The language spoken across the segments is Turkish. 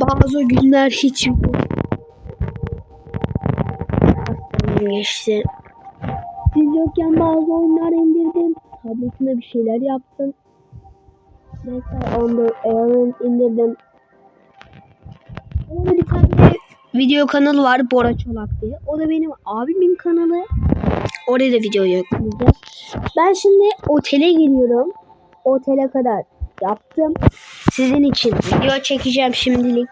Bazı günler hiç yok. geçti. Siz yokken bazı oyunlar indirdim. Tabletime bir şeyler yaptım. Mesela 14 Eon indirdim. Orada bir tane video kanalı var Bora Çolak diye. O da benim abimin kanalı. Oraya da video yükleyeceğiz. Ben şimdi otele giriyorum. Otele kadar yaptım. Sizin için video çekeceğim şimdilik.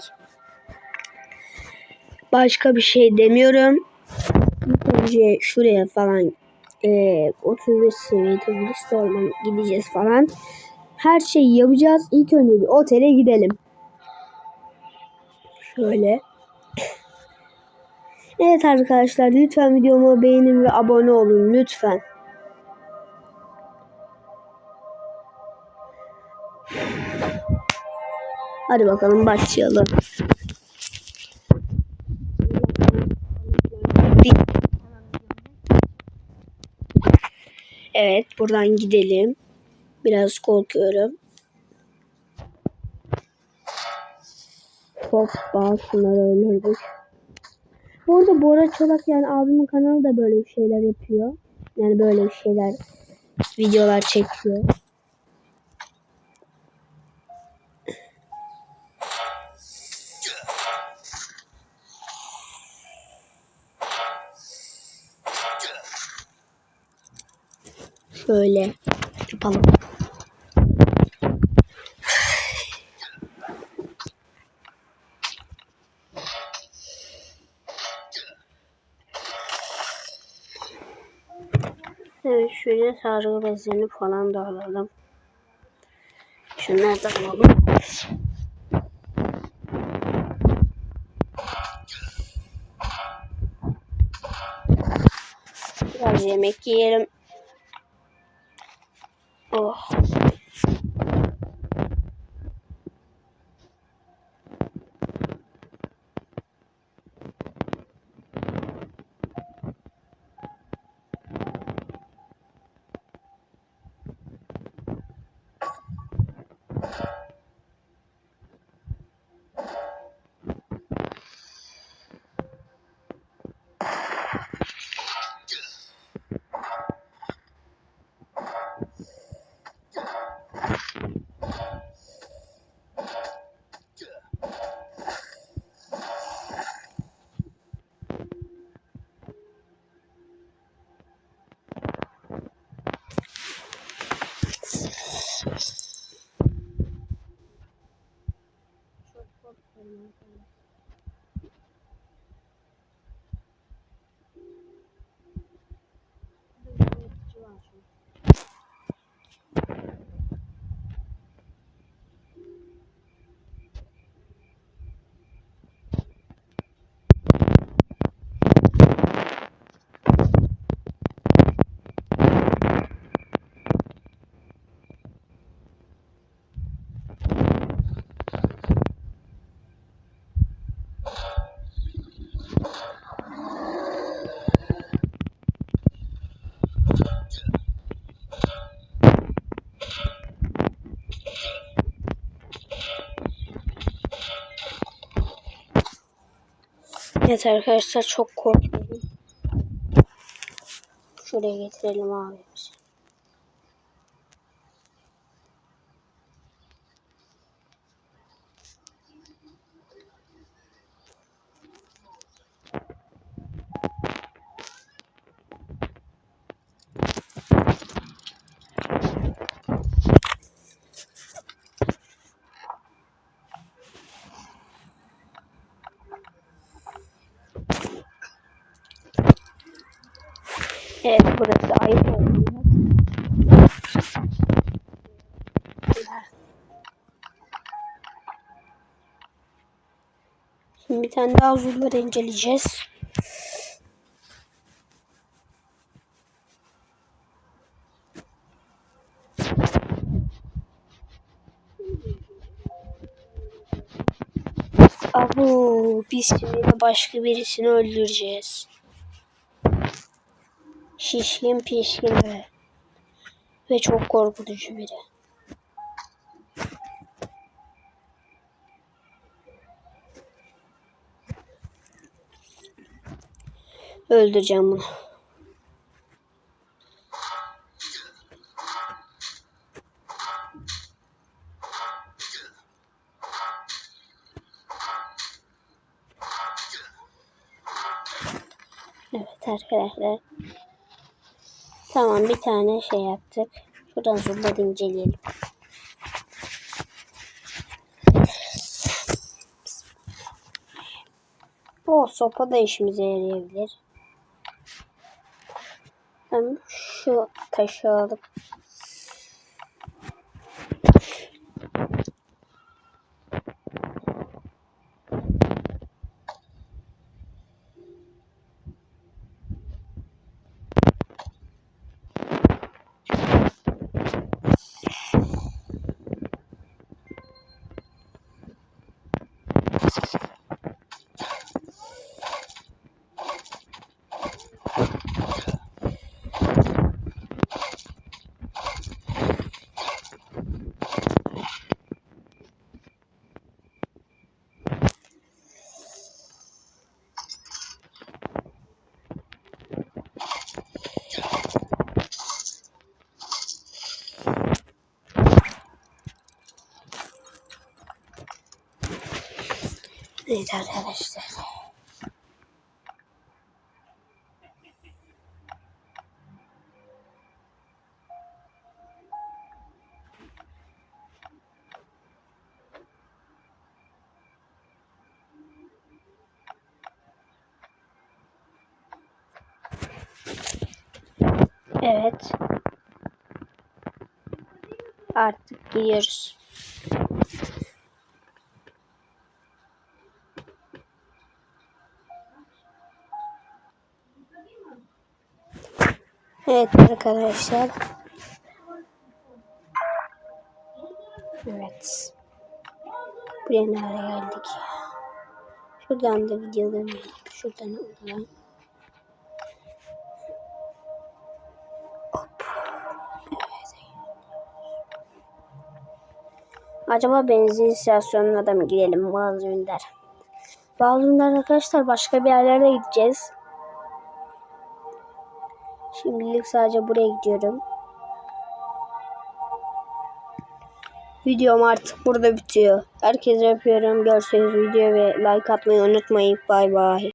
Başka bir şey demiyorum. İlk önce şuraya falan e, 35 seviyede virüs ormanı gideceğiz falan. Her şeyi yapacağız. İlk önce bir otele gidelim. Şöyle. Evet arkadaşlar lütfen videomu beğenin ve abone olun lütfen. Hadi bakalım başlayalım. Evet buradan gidelim. Biraz korkuyorum. Hoppa şunları öldürdük. Bu arada Bora Çolak yani abimin kanalı da böyle şeyler yapıyor. Yani böyle şeyler videolar çekiyor. Şöyle yapalım. Evet şöyle sargı bezlerini falan da alalım. Şunları da alalım. Biraz yemek yiyelim. 哦 Evet arkadaşlar çok korkuyorum. Şuraya getirelim abimizi. Evet burası ayıp. Şimdi bir tane daha uzunları inceleyeceğiz. Abu biz şimdi başka birisini öldüreceğiz. Şişkin pişkin ve, ve çok korkutucu biri. Öldüreceğim bunu. Evet arkadaşlar. Tamam bir tane şey yaptık. Şuradan zıpladı inceleyelim. O sopa da işimize yarayabilir. Ben şu taşı alıp Evet arkadaşlar. Evet. Artık gidiyoruz. Evet arkadaşlar. Evet. Buraya nereye geldik? Şuradan da videolarımı şuradan alalım. Hop. Evet. Acaba benzin istasyonuna da mı gidelim bazı ünler? Bazı ünler arkadaşlar başka bir yerlere gideceğiz. Şimdilik sadece buraya gidiyorum. Videom artık burada bitiyor. Herkese öpüyorum. Görüşürüz video ve like atmayı unutmayın. Bay bay.